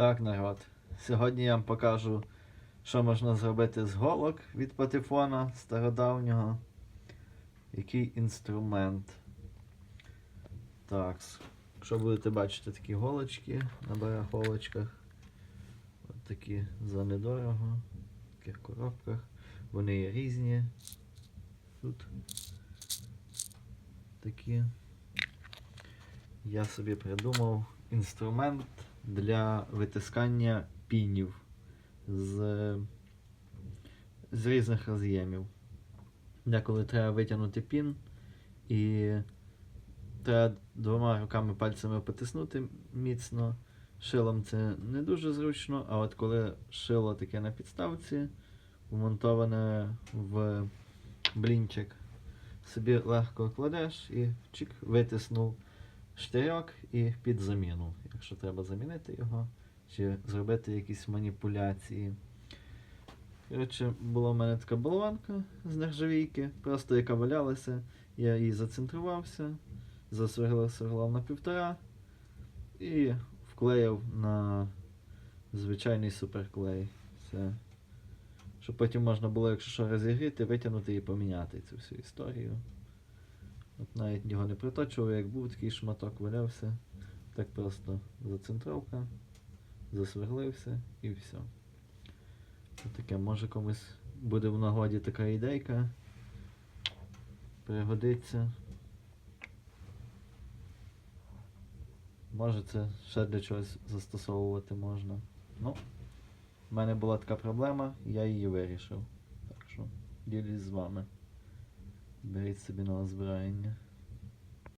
Так, народ. Сьогодні я вам покажу, що можна зробити з голок від патефона стародавнього. Який інструмент. Так, якщо будете бачити такі голочки на барахолочках. От такі за недорого. В таких коробках. Вони є різні. Тут такі. Я собі придумав інструмент для витискання пінів з, з різних роз'ємів. Деколи треба витягнути пін і треба двома руками пальцями потиснути міцно. Шилом це не дуже зручно, а от коли шило таке на підставці, вмонтоване в блінчик, собі легко кладеш і чик, витиснув штирьок і під заміну, якщо треба замінити його, чи зробити якісь маніпуляції. Коротше, була в мене така болванка з нержавійки, просто яка валялася, я її зацентрувався, засверлив сверлом на півтора і вклеїв на звичайний суперклей. Все. Щоб потім можна було, якщо що розігріти, витягнути і поміняти цю всю історію. От навіть його не приточував, як був такий шматок валявся. Так просто зацентровка, засверлився і все. Таке, може комусь буде в нагоді така ідейка. Пригодиться. Може це ще для чогось застосовувати можна. Ну, в мене була така проблема, я її вирішив. Так що ділюсь з вами. Беріть собі на озбирання.